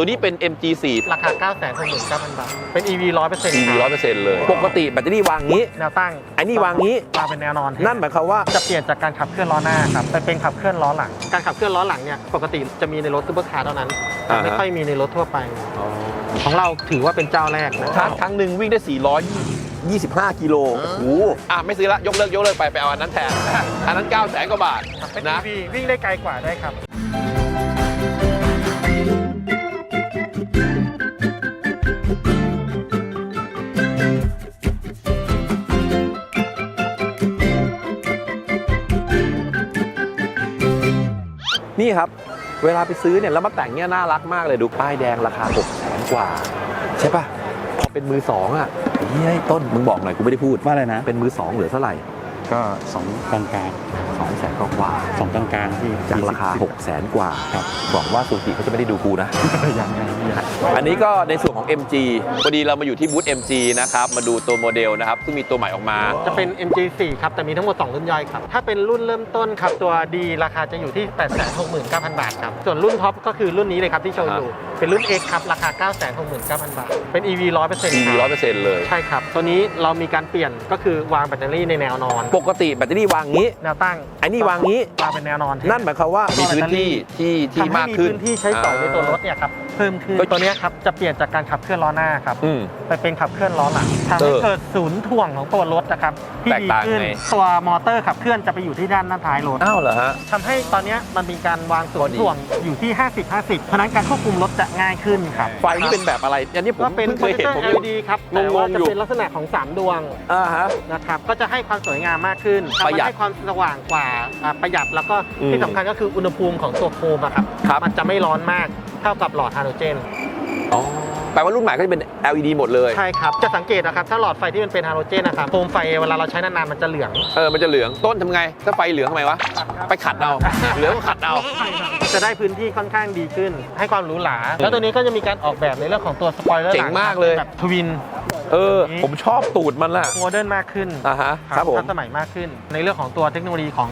ตัวนี้เป็น MG4 ราคา9 9 9 0 0 0 บาท เป็น EV 100% EV 100%เลย ปกติแบตเตอรี่วางงี้ แนวตั้งอันนี้วางงี้ วางเป็นแนวนอน นั่นหมายความว่าจะเปลี่ยนจากการขับเคลื่อนล้อหน้าครับไปเป็นขับเคลื่อนล้อหลัง การขับเคลื่อนล้อหลังเนี่ยปกติจะมีในรถซูเปอร์คาร์เท่านั้นแต่ไม่อ่าฮะค่อยมีในรถทั่วไป ของเราถือว่าเป็นเจ้าแรกนะชาร์จครั้งหนึ่งวิ่งได้425 กิโลโอ้โหอะ ไม่ซื้อละ ยกเลิก ยกเลิกไป ไปเอาอันนั้นแทน อันนั้น 9 0 0 0 0กว่าบาทเป็นนะ EV วิ่งได้ไกลกว่าได้ครับ นี่ครับ เวลาไปซื้อเนี่ยแล้วมาแต่งเนี่ยน่ารักมากเลยดูป้ายแดงราคา6แสนกว่า ใช่ปะพอเป็นมือสองอะเฮ้ยต้นมึงบอกหน่อยกูไม่ได้พูดว่าอะไรนะ เป็นมือสองเหลือเท่าไหร่ก็สองกลางกลาง สองแสนกว่าๆสองกลางกลางๆที่จากราคา6แสนกว่าครับบอกว่าซูกิเขาจะไม่ได้ดูกูนะยังยังยังอันนี้ก็ในส่วนของ MG พอดีเรามาอยู่ที่บูธ MG นะครับ มาดูตัวโมเดลนะครับ ซึ่งมีตัวใหม่ออกมา จะเป็น MG4 ครับ แต่มีทั้งหมด 2 รุ่นย่อยครับ ถ้าเป็นรุ่นเริ่มต้นครับ ตัวดีราคาจะอยู่ที่ 869,000 บาทครับ ส่วนรุ่นท็อปก็คือรุ่นนี้เลยครับที่โชว์อยู่ เป็นรุ่น X ครับราคา 969,000 บาท เป็น EV 100% EV ครับ100%เลย ใช่ครับ ตัวนี้เรามีการเปลี่ยนก็คือวางแบตเตอรี่ในแนวนอน ปกติแบตเตอรี่วางงี้ แนวตั้งอันนี้วางงี้ วางเป็นแนวนอนนั่นหมายความว่ามีพื้นที่ที่ที่ทำให้มากมีขึ้น พื้นที่ใช้สอยในตัวรถเนี่ยครับเพิ่มขึ้นก็ตัวเนี้ยครับจะเปลี่ยนจากการขับเคลื่อนล้อหน้าครับอืม ไปเป็นขับเคลื่อนล้อหลังทำให้เออเกิดศูนย์ถ่วงของตัวรถนะครับที่แตกดีต่างขึ้นไง ตัวมอเตอร์ขับเคลื่อนจะไปอยู่ที่ด้านหน้าท้ายรถ อ้าวเหรอฮะ ทำให้ตอนเนี้ยมันมีการวางศูก็นย์ดีถ่วงอยู่ที่ 50 50 เพราะฉะนั้นการควบคุมรถจะง่ายขึ้นครับไฟนี่เป็นแบบอะไร อันนี้ผมก็เป็นเพิ่งเคยเห็นผมยัง LED ครับงงๆแต่ว่าอจะยู่ เป็นลักษณะของ 3 ดวงอ่าฮะ นะครับ ก็จะให้ความสวยงามมากขึ้นประหยัดทำให้ความสว่างกว่าอ่าประหยัดแล้วก็อืมที่สำคัญก็คืออุณหภูมิของตัวโคมอะครับ ครับ มันจะไม่ร้อนมาก เท่ากับหลอดฮาโลเจนอ๋อแปลว่ารุ่นใหม่ก็จะเป็น LED หมดเลย ใช่ครับ จะสังเกตนะครับ ถ้าหลอดไฟที่มันเป็นฮาโลเจนนะครับโคมไฟเวลาเราใช้นานๆมันจะเหลือง เออ มันจะเหลือง ต้นทำไง ถ้าไฟเหลืองทำไมวะ ไปขัดเอา เหลืองก็ขัดเอา จะได้พื้นที่ค่อนข้างดีขึ้น ให้ความหรูหรา แล้วตัวนี้ก็จะมีการออกแบบในเรื่องของตัวสปอยเลอร์เจ๋งมากเลย แบบทวิน เออ ผมชอบตูดมันล่ะ โมเดิร์นมากขึ้นอ่าฮะ ครับผมทันสมัยมากขึ้น ในเรื่องของตัวเทคโนโลยีของ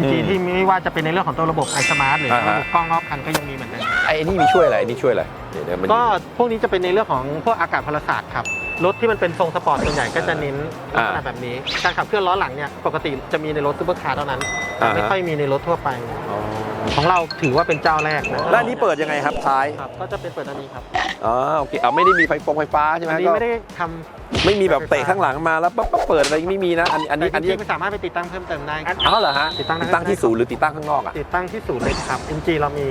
MG อืมที่ไม่ว่าจะเป็นในเรื่องของตัวระบบ i Smart หรืออ่าฮะระบบกล้องรอบคันก็ยังมีเหมือนเดิมไอ้นี่มีช่วยอะไรไอ้นี่ช่วยอะไรเดี๋ยวเดี๋ยวมัน ก็พวกนี้จะเป็นในเรื่องของพวกอากาศพลศาสตร์ครับ รถที่มันเป็นทรงสปอร์ตส่วนใหญ่ก็จะเน้นลักษณะอ่าแบบนี้ การขับเคลื่อนล้อหลังเนี่ยปกติจะมีในรถซูเปอร์คาร์เท่านั้นแต่ไม่อ่าฮะค่อยมีในรถทั่วไป ของเราถือว่าเป็นเจ้าแรกนะแล้วอันนี้เปิดยังไงครับท้ายครับก็จะเป็นเปิดอันนี้ครับอ๋อโอเคเอาไม่ได้มีไฟฟงไฟฟ้าใช่ไหมอันนี้ก็ไม่ได้ทำไม่มีแบบเตะข้างหลังมาแล้วปั๊บปั๊บเปิดอะไรไม่มีนะอันอันนี้อันจนี้ริงๆสามารถไปติดตั้งเพิ่มเติมได้อ๋อเหรอฮะติดตั้งได้ติดตั้งที่ศูนย์หรือติดตั้งข้างนอกอะติดตั้งที่ศูนย์เลยครับ MG เรามี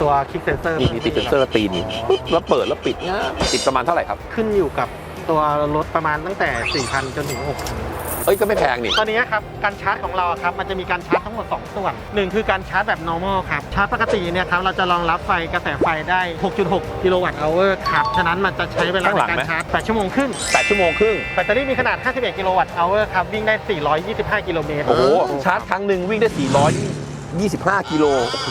ตัวคลิกเซนเซอร์มีมีติดเซนเซอร์ตีนปุ๊บแล้วเปิดแล้วปิดง่ายติดประมาณเท่าไหร่ครับ ขึ้นอยู่กับตัวรถประมาณตั้งแต่ 4,000 จนถึง6,000 เอ้ยก็ไม่แพงนี่ ตอนนี้ครับการชาร์จของเราครับมันจะมีการชาร์จทั้งหมด 2 ส่วนหนึ่งคือการชาร์จแบบ normal ครับ ชาร์จปกติเนี่ยครับเราจะรองรับไฟกระแสไฟได้ 6.6 กิโลวัตต์เอาเวอร์ครับ ฉะนั้นมันจะใช้เวลาข้างหลัในงการไหม ชาร์จ 8 ชั่วโมงครึ่ง 8ชั่วโมงครึ่งแบตเตอรี่มีขนาด 51 กิโลวัตต์เอาเวอร์ครับ วิ่งได้ 425 กิโลเมตรโอ้โหชาร์จครั้งหนึ่งวิ่งได้ 425 กิโลโอ้โห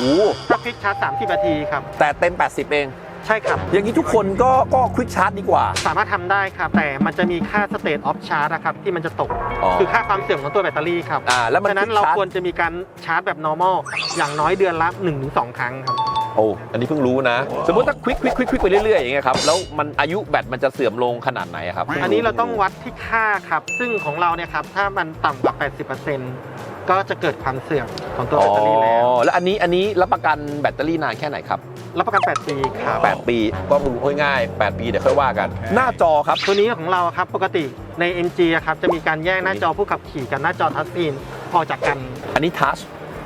ถ้าคลิกชาร์จ 30 นาทีครับแต่เต็ม 80 เอง ใช่ครับ อย่างนี้ทุกคนก็ก็ควิกชาร์จดีกว่า สามารถทำได้ครับ แต่มันจะมีค่า state of charge นะครับที่มันจะตก อ๋อคือค่าความเสื่อมของตัวแบตเตอรี่ครับอ่าแล้วมันฉะนั้น quick เรา charge ควรจะมีการชาร์จแบบ normal อย่างน้อยเดือนละ 1-2 ครั้งครับ โอ้อันนี้เพิ่งรู้นะ สมมติถ้าควิกควิกควิกควิกไปเรื่อยๆอย่างเงี้ยครับแล้วมันอายุแบตมันจะเสื่อมลงขนาดไหนอะครับอันนี้เราต้องวัดที่ค่าครับ ซึ่งของเราเนี่ยครับ ถ้ามันต่ำกว่า 80% ก็จะเกิดความเสื่อมของตัวอ๋แบอตเตอรี่แล้ว แล้วอันนี้อันนี้รับประกันแบตเตอรี่นานแค่ไหนครับ รับประกัน 8 ปีครับ8 ปีก็รู้ง่ายๆ8ปีเดี๋ยวค่อยว่ากัน หน้าจอครับ ตัวนี้ของเราครับปกติใน MG อะครับจะมีการแยกหน้าจอผู้ขับขี่กับหน้าจอทัชสกรีนออกจากกัน อันนี้ทัช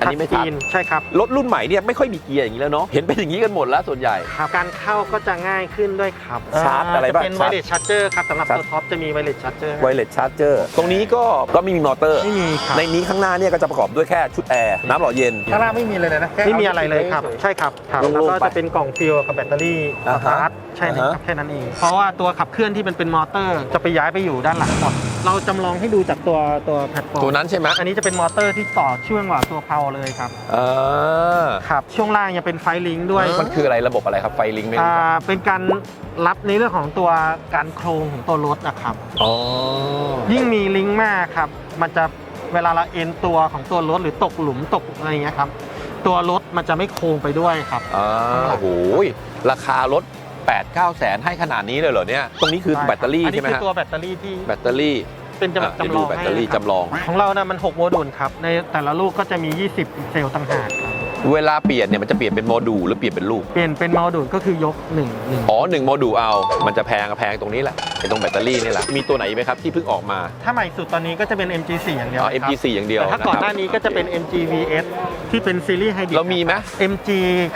อันนี้ไม่ทัชสทักชรีนใช่ครับรถรุ่นใหม่เนี่ยไม่ค่อยมีเกียร์อย่างนี้แล้วเนาะเห็นเป็นอย่างนี้กันหมดแล้วส่วนใหญ่ ครับการเข้าก็จะง่ายขึ้นด้วยครับชาร์จอะไรบ้างจเป็นไวชาร์จเลสชาร์เจอร์ครับสำหรับชาร์จตัวท็อปจะมีไวเลสชาร์เจอร์ไวเลสชาร์เจอร์ตรงนี้ก็ก็ไม่มีมอเตอร์ไม่มีครับในนี้ข้างหน้าเนี่ยก็จะประกอบด้วยแค่ชุดแอร์น้ำหล่อเย็นข้างล่างไม่มีเลยนะแค่ไม่มีอะไรเลยครับใช่ครับครับโล่งๆแล้วก็ไปจะเป็นกล่องฟิลกับแบตเตอรี่อ่าสฮะตาร์ทใช่เลยคอ่ารับฮะแค่นั้นเองเพราะว่าตัวขับเคลื่อนที่มันเป็นมอเตอร์จะไปย้ายไปอยู่ด้านหลังหมด เราจำลองให้ดูจากตัวตัวแพลตฟอร์มตัวนั้นใช่ไหมอันนี้จะเป็นมอเตอร์ที่ต่อช่วงกว่าตัวเพลาเลยครับ เออครับ ช่วงล่างยังเป็นไฟลิงก์ด้วยมันคืออะไรระบบอะไรครับไฟลิงก์ไม่รู้อ่าครับเป็นการรับในเรื่องของตัวการโครงของตัวรถนะครับ อ๋อยิ่งมีลิงก์มากครับ มันจะเวลาเราเอ็นตัวของตัวรถหรือตกหลุมตกอะไรอย่างเงี้ยครับ ตัวรถมันจะไม่โค้งไปด้วยครับ อ่าโอ้โหราคารถ 8 9แสนให้ขนาดนี้เลยเหรอเนี่ย ตรงนี้คือแบตเตอรี่อันใช่นี้ไหมคือฮะตัวแบตเตอรี่ที่แบตเตอรี่เป็นจำอะจำเดี๋ยวดูลองแบตให้เตอรี่นะครับจำลอง ของเรานะมัน 6 โมดูลครับ ในแต่ละลูกก็จะมี 20 เซลล์ต่างหากครับเวลาเปลี่ยนเนี่ยมันจะเปลี่ยนเป็นโมดูลหรือเปลี่ยนเป็นลูก เปลี่ยนเป็นโมดูลก็คือยก1นึ่งหนึ่งอ๋อหนึ่งโมดูลเอา มันจะแพงแพงตรงนี้แหละไอ้ตรงแบตเตอรี่นี่แหละ มีตัวไหนอีกไหมครับที่เพิ่งออกมา ถ้าใหม่สุดตอนนี้ก็จะเป็น MG4 อย่างเดียวอ๋อครับ MG4 อย่างเดียวแต่ถ้านะครับก่อนหน้านี้ก็จะเป็น MGVS ที่เป็นซีรีส์ไฮบริดเรามีไหม MG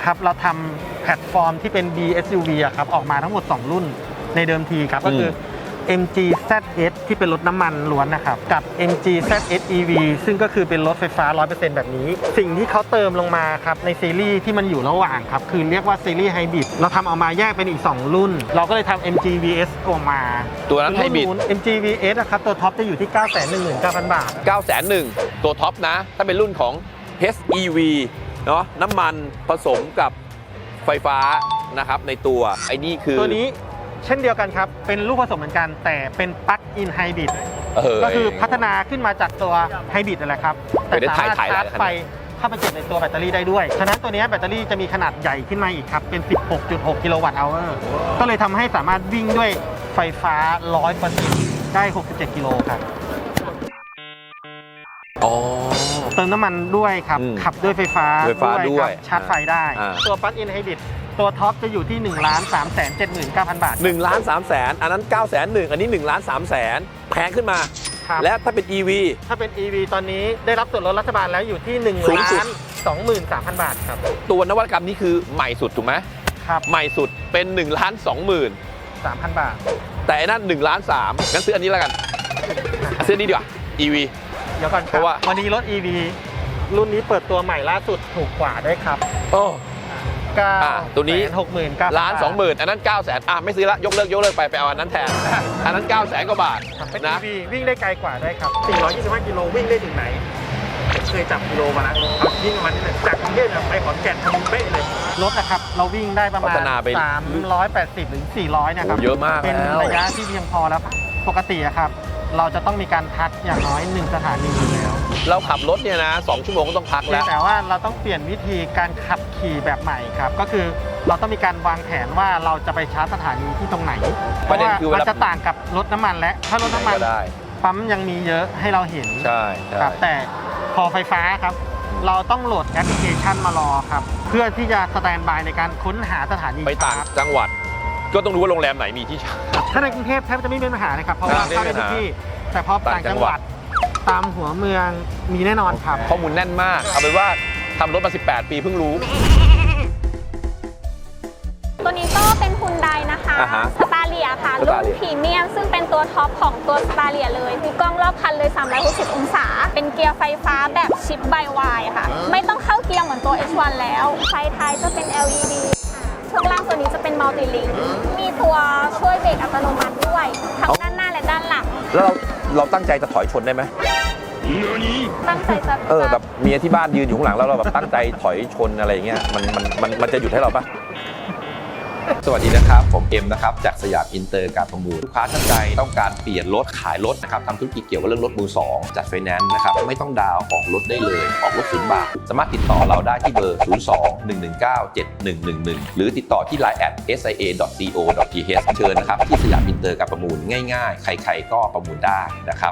ครับเราทำแพลตฟอร์มที่เป็น BSUV อะครับออกมาทั้งหมด 2 รุ่นในเดิมทีครับก็คืออ MG ZS ที่เป็นรถน้ำมันล้วนนะครับ กับ MG ZS EV ซึ่งก็คือเป็นรถไฟฟ้า 100%แบบนี้ สิ่งที่เขาเติมลงมาครับในซีรีส์ที่มันอยู่ระหว่างครับ คือเรียกว่าซีรีส์ไฮบริดเราทำออกมาแยกเป็นอีก 2 รุ่น เราก็เลยทำ MG VS ออกมาตัวนั้นไฮบริดรุ่น MG VS นะครับ ตัวท็อปจะอยู่ที่ 919,000 บาท 9 0 0 0 0ตัวท็อปนะ ถ้าเป็นรุ่นของ HEV เนาะน้ำมันผสมกับไฟฟ้านะครับในตัวไอ้นี่คือตัวนี้เช่นเดียวกันครับ เป็นลูกผสมเหมือนกันแต่เป็นปลั๊กอินไฮบริดเออก็คือพัฒนาขึ้นมาจากตัวไฮบริดนั่นแหละครับแต่ไม่ได้สามารถถ่ายๆชาร์จหลายขนาดไฟเข้าไปเก็บในตัวแบตเตอรี่ได้ด้วย ฉะนั้นตัวเนี้ยแบตเตอรี่จะมีขนาดใหญ่ขึ้นมาอีกครับ เป็น 16.6 กิโลวัตต์เอาร์ก็เลยทำให้สามารถวิ่งด้วยไฟฟ้า 100%ได้ 67 กิโลครับ อ๋อ เติมน้ำมันด้วยครับ อืมขับด้วยไฟฟ้าไฟฟ้าด้วยครับชาร์จไฟได้ อ่า ตัวปลั๊กอินไฮบริดตัวท็อปจะอยู่ที่1 3 3 7 9 0 0 0 บาท1ล้าน3แสนอันนั้น9แสนหนึ่งอันนี้1ล้าน3แสนแพงขึ้นมา ครับและถ้าเป็น EV ถ้าเป็น EV ตอนนี้ได้รับส่วนลดรัฐบาลแล้วอยู่ที่1สูงสุดล้าน23,000บาทครับตัวนวัตกรรมนี้คือใหม่สุดถูกไหมครับใหม่สุดเป็น1ล้าน2หมื่น3,000บาทแต่อันนั่น1ล้าน3งั้นซื้ออันนี้แล้วกันซื้ออันนี้ดีกว่า EV เดี๋ยวก่อนคเพรับราะว่า วันนี้รถ EV รุ่นนี้เปิดตัวใหม่ล่าสุดถูกกว่าด้วยครับโอ้ 9อะตัวนี้ หกหมื่นเก้าล้านสองหมื่นอันนั้น9 0 0แสนอะไม่ซื้อละยกเลิกยกเลิกไปไปเอาอันนั้นแทน อันนั้น9 0 0แสนกว่าบาทเป็น นะ EV วิ่งได้ไกลกว่าด้วยครับ 425 กิโลวิ่งได้ถึงไหนผมเคยจับกิโลมาแล้วเอาวิ่งประมาณนี้เลยจากกรุงเทพเนี่ยไปขอนแก่นทำเป๊ะเลย รถนะครับ เราวิ่งได้ประมาพัณ ฒนาไป380 ถึง 400 นะครับโอ้เยอะมากเป็นแล้ว ระยะที่เพียงพอแล้วปกติอะครับ เราจะต้องมีการพักอย่างน้อย1สถานีอยู่แล้วเราขับรถเนี่ยนะสองชั่วโมงก็ต้องพักเพียแล้งว แต่ว่าเราต้องเปลี่ยนวิธีการขับขี่แบบใหม่ครับ ก็คือเราต้องมีการวางแผนว่าเราจะไปชาร์จสถานีที่ตรงไหนเพประราะเด็นว่าคือเวลามั มันจะต่างกับรถน้ำมันและถ้ารถน้ำมันก็ได้ปั๊มยังมีเยอะให้เราเห็น ใช่ใช่ครับแต่พอไฟฟ้าครับ เราต้องโหลดแอปพลิเคชันมารอครับ เพื่อที่จะสแตนบายในการค้นหาสถานีไปต่างชาร์จจังหวัด ก็ต้องรู้ว่าโรงแรมไหนมีที่ชาร์จ ถ้าในกรุงเทพแทบจะไม่มีปัญหาเลยครับ เพราะว่าอ่าไม่เข้ามีได้ปัญหาทุกที่ แต่พอต่างจังหวัด ตามหัวเมืองมีแน่นอนครับ ข้อมูลแน่นมาก เอาเป็นว่าทำรถมา 18 ปีเพิ่งรู้ ตัวนี้ก็เป็นฮุนไดนะคะอ่าฮะสตาเลียค่ะ รุ่น Stalia พรีเมียมซึ่งเป็นตัวท็อปของตัวสตาเลียเลยคือกล้องรอบคันเลย 360 องศา เป็นเกียร์ไฟฟ้าแบบชิปไบวายค่ะ ไม่ต้องเข้าเกียร์เหมือนตัว H1 แล้ว ไฟท้ายจะเป็น LED ช่วงล่างตัวนี้จะเป็นมัลติลิงมีตัวช่วยเบรกอัตโนมัติด้วยทั้งด้านหน้าและด้านหลังแล้วเราเราตั้งใจจะถอยชนได้ไหมตั้งใจจะเออแบบเมียที่บ้านยืนอยู่ข้างหลังแล้วเราแบบตั้งใจถอยชนอะไรอย่างเงี้ยมันมันมันมันจะหยุดให้เราปะ สวัสดีนะครับ ผมเอ็มนะครับจากสยามอินเตอร์การประมูลลูกค้าท่านใดต้องการเปลี่ยนรถขายรถนะครับทำธุรกิจเกี่ยวกับเรื่องรถมือสองจัดไฟแนนซ์นะครับไม่ต้องดาวน์ออกรถได้เลย ออกรถศูนย์บาท สามารถติดต่อเราได้ที่เบอร์ 02 119 7111 หรือติดต่อที่ line at sia.co.th เชิญนะครับที่สยามอินเตอร์การประมูลง่ายๆ ใครๆก็ประมูลได้นะครับ